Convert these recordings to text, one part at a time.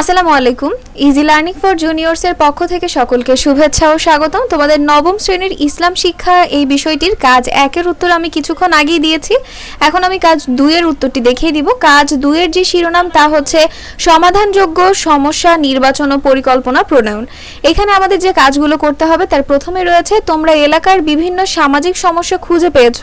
আসসালামু আলাইকুম। Easy learning for জুনিয়র্সের পক্ষ থেকে সকলকে শুভেচ্ছা ও স্বাগতম। তোমাদের নবম শ্রেণির ইসলাম শিক্ষা এই বিষয়টির কাজ একের উত্তর আমি কিছুক্ষণ আগেই দিয়েছি। এখন আমি কাজ দুইয়ের উত্তরটি দেখিয়ে দিব। কাজ দুইয়ের যে শিরোনাম তা হচ্ছে সমাধানযোগ্য সমস্যা নির্বাচন ও পরিকল্পনা প্রণয়ন। এখানে আমাদের যে কাজগুলো করতে হবে, তার প্রথমে রয়েছে, তোমরা এলাকার বিভিন্ন সামাজিক সমস্যা খুঁজে পেয়েছ।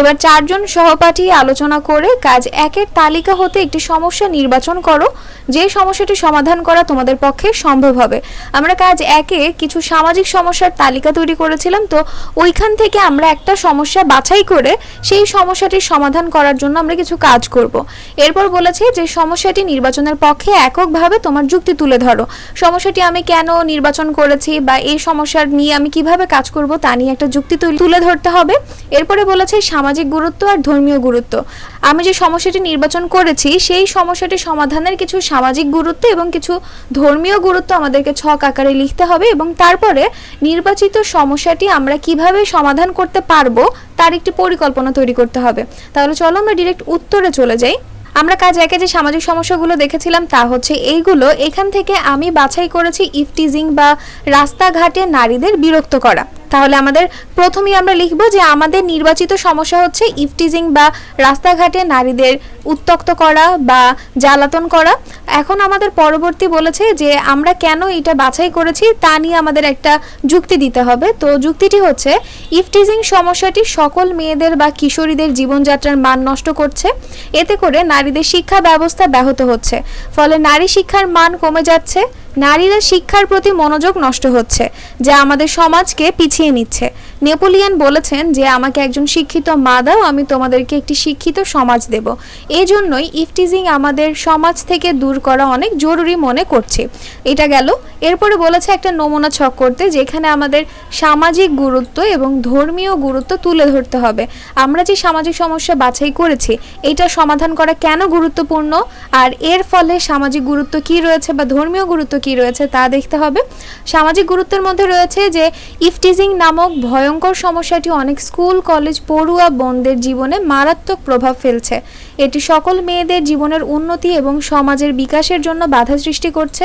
এবার চারজন সহপাঠী আলোচনা করে কাজ একের তালিকা হতে একটি সমস্যা নির্বাচন করো। যে সমস্যাটি সমাধান করা তোমাদের পক্ষে সম্ভব হবে। আমরা কাজ একে কিছু সামাজিক সমস্যার তালিকা তৈরি করেছিলাম, তো ওইখান থেকে আমরা একটা সমস্যা বাছাই করে সেই সমস্যাটির সমাধান করার জন্য আমরা কিছু কাজ করব। এরপর বলেছে যে সমস্যাটি নির্বাচনের পক্ষে এককভাবে তোমার যুক্তি তুলে ধরো। সমস্যাটি আমি কেন নির্বাচন করেছি বা এই সমস্যার নিয়ে আমি কীভাবে কাজ করব তা নিয়ে একটা যুক্তি তুল- ধরতে হবে। এরপরে বলেছে সামাজিক গুরুত্ব আর ধর্মীয় গুরুত্ব। আমি যে সমস্যাটি নির্বাচন করেছি, সেই সমস্যাটি সমাধানের কিছু সামাজিক গুরুত্ব এবং কিছু ধর্মীয় গুরুত্ব আমাদেরকে ছক আকারে লিখতে হবে এবং তারপরে নির্বাচিত সমস্যাটি আমরা কীভাবে সমাধান করতে পারব তার একটি পরিকল্পনা তৈরি করতে হবে। তাহলে চলো আমরা ডিরেক্ট উত্তরে চলে যাই। আমরা কাজ একে যে সামাজিক সমস্যাগুলো দেখেছিলাম তা হচ্ছে এইগুলো এখান থেকে আমি বাছাই করেছি ইফটিজিং বা রাস্তাঘাটে নারীদের বিরক্ত করা। তাহলে আমাদের প্রথমেই আমরা লিখব যে আমাদের নির্বাচিত সমস্যা হচ্ছে ইফটিজিং বা রাস্তাঘাটে নারীদের উত্তক্ত করা বা জ্বালাতন করা। এখন আমাদের পরবর্তী বলেছে যে আমরা কেন এটা বাছাই করেছি তা নিয়ে আমাদের একটা যুক্তি দিতে হবে। তো যুক্তিটি হচ্ছে, ইফটিজিং সমস্যাটি সকল মেয়েদের বা কিশোরীদের জীবনযাত্রার মান নষ্ট করছে। এতে করে নারীদের শিক্ষা ব্যবস্থা ব্যাহত হচ্ছে। ফলে নারী শিক্ষার মান কমে যাচ্ছে। নারীরা শিক্ষার প্রতি মনোযোগ নষ্ট হচ্ছে যা আমাদের সমাজকে পিছিয়ে নিচ্ছে। নেপোলিয়ান বলেছেন যে, আমাকে একজন শিক্ষিত মা দাও, আমি তোমাদেরকে একটি শিক্ষিত সমাজ দেব। এই জন্যই ইফটিজিং আমাদের সমাজ থেকে দূর করা অনেক জরুরি মনে করছে। এটা গেল। এরপরে বলেছে একটা নমুনা ছক করতে, যেখানে আমাদের সামাজিক গুরুত্ব এবং ধর্মীয় গুরুত্ব তুলে ধরতে হবে। আমরা যে সামাজিক সমস্যা বাছাই করেছি, এটা সমাধান করা কেন গুরুত্বপূর্ণ? আর এর ফলে সামাজিক গুরুত্ব কি রয়েছে বা ধর্মীয় গুরুত্ব কি রয়েছে, তা দেখতে হবে। সামাজিক গুরুত্বের মধ্যে রয়েছে যে, ইফটিজিং নামক ভয়ঙ্কর সমস্যাটি অনেক স্কুল, কলেজ, পড়ুয়া বোনদের জীবনে মারাত্মক প্রভাব ফেলছে। এটি সকল মেয়েদের জীবনের উন্নতি এবং সমাজের বিকাশের জন্য বাধা সৃষ্টি করছে।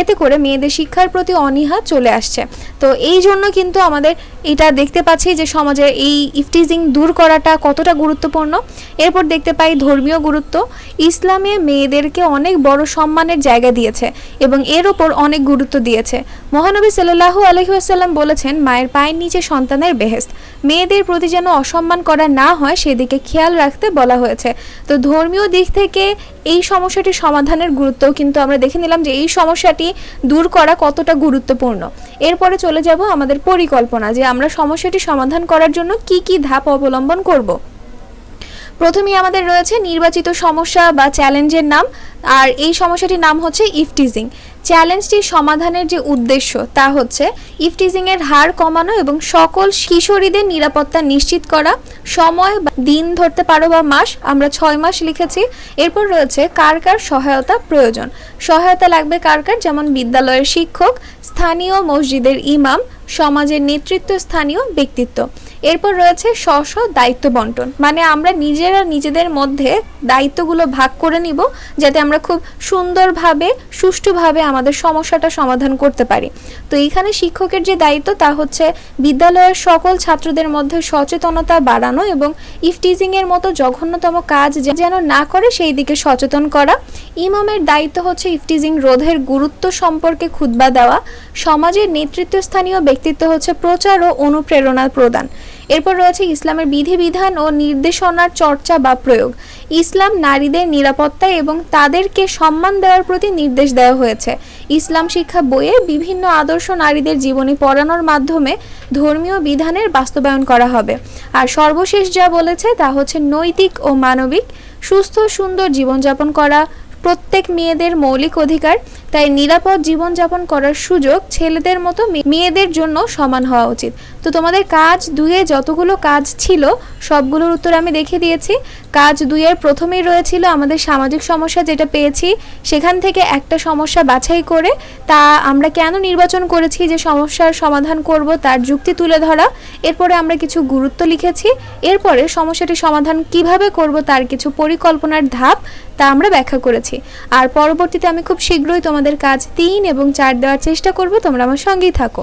এতে করে মেয়েদের শিক্ষার প্রতি অনীহা চলে আসছে। তো এই জন্য কিন্তু আমাদের এটা দেখতে পাচ্ছি যে সমাজের এই ইফটিজিং দূর করাটা কতটা গুরুত্বপূর্ণ। এরপর দেখতে পাই ধর্মীয় গুরুত্ব। ইসলামে মেয়েদেরকে অনেক বড় সম্মানের জায়গা দিয়েছে এবং এর ওপর অনেক গুরুত্ব দিয়েছে। মহানবী সাল্লাল্লাহু আলহিহাসাল্লাম বলেছেন, মায়ের পায়ের নিচে সন্তানের বেহেস্ত মেয়েদের প্রতি যেন অসম্মান করা না হয়, সেদিকে খেয়াল রাখতে বলা হয়েছে। তো ধর্মীয় দিক থেকে এই সমস্যাটি সমাধানের গুরুত্ব কিন্তু আমরা দেখে নিলাম যে এই সমস্যাটি দূর করা কতটা গুরুত্বপূর্ণ। এরপরে চলে যাব আমাদের পরিকল্পনা, যে আমরা সমস্যাটি সমাধান করার জন্য কি কি ধাপ অবলম্বন করব। প্রথমেই আমাদের রয়েছে নির্বাচিত সমস্যা বা চ্যালেঞ্জের নাম, আর এই সমস্যাটির নাম হচ্ছে ইফটিজিং। চ্যালেঞ্জটি সমাধানের যে উদ্দেশ্য তা হচ্ছে ইফটিজিংয়ের হার কমানো এবং সকল কিশোরীদের নিরাপত্তা নিশ্চিত করা। সময় দিন ধরতে পারো বা মাস, আমরা ছয় মাস লিখেছি। এরপর রয়েছে কার কার সহায়তা প্রয়োজন। সহায়তা লাগবে কার কার? যেমন বিদ্যালয়ের শিক্ষক, স্থানীয় মসজিদের ইমাম, সমাজের নেতৃত্ব স্থানীয় ব্যক্তিত্ব। এরপর রয়েছে স্ব স্ব দায়িত্ব বন্টন। মানে আমরা নিজেরা নিজেদের মধ্যে দায়িত্বগুলো ভাগ করে নিব যাতে আমরা খুব সুন্দরভাবে, সুষ্ঠুভাবে আমাদের সমস্যাটা সমাধান করতে পারি। তো এইখানে শিক্ষকের যে দায়িত্ব তা হচ্ছে বিদ্যালয়ের সকল ছাত্রদের মধ্যে সচেতনতা বাড়ানো এবং ইফটিজিং এর মতো জঘন্যতম কাজ যেন না করে সেই দিকে সচেতন করা। ইমামের দায়িত্ব হচ্ছে ইফটিজিং রোধের গুরুত্ব সম্পর্কে খুতবা দেওয়া। সমাজের নেতৃত্বস্থানীয় ব্যক্তিত্ব হচ্ছে প্রচার ও অনুপ্রেরণা প্রদান। এরপর রয়েছে ইসলামের বিধিবিধান ও নির্দেশনার চর্চা বা প্রয়োগ। ইসলাম নারীদের নিরাপত্তা এবং তাদেরকে সম্মান দেওয়ার প্রতি নির্দেশ দেওয়া হয়েছে। ইসলাম শিক্ষা বইয়ে বিভিন্ন আদর্শ নারীদের জীবনী পড়ানোর মাধ্যমে ধর্মীয় বিধানের বাস্তবায়ন করা হবে। আর সর্বশেষ যা বলেছে তা হচ্ছে নৈতিক ও মানবিক, সুস্থ সুন্দর জীবনযাপন করা প্রত্যেক মেয়েদের মৌলিক অধিকার, তাই নিরাপদ জীবনযাপন করার সুযোগ ছেলেদের মতো মেয়েদের জন্য সমান হওয়া উচিত। তো তোমাদের কাজ দুয়ে যতগুলো কাজ ছিল, সবগুলোর উত্তর আমি দেখে দিয়েছি। কাজ দুইয়ের প্রথমেই রয়েছিল আমাদের সামাজিক সমস্যা যেটা পেয়েছি। সেখান থেকে একটা সমস্যা বাছাই করে তা আমরা কেন নির্বাচন করেছি, যে সমস্যার সমাধান করব তার যুক্তি তুলে ধরা। এরপরে আমরা কিছু গুরুত্ব লিখেছি। এরপরে সমস্যাটি সমাধান কীভাবে করব তার কিছু পরিকল্পনার ধাপ তা আমরা ব্যাখ্যা করেছি। আর পরবর্তীতে আমি খুব শীঘ্রই তোমাদের কাজ তিন এবং চার দেওয়ার চেষ্টা করব, তোমরা আমার সঙ্গেই থাকো।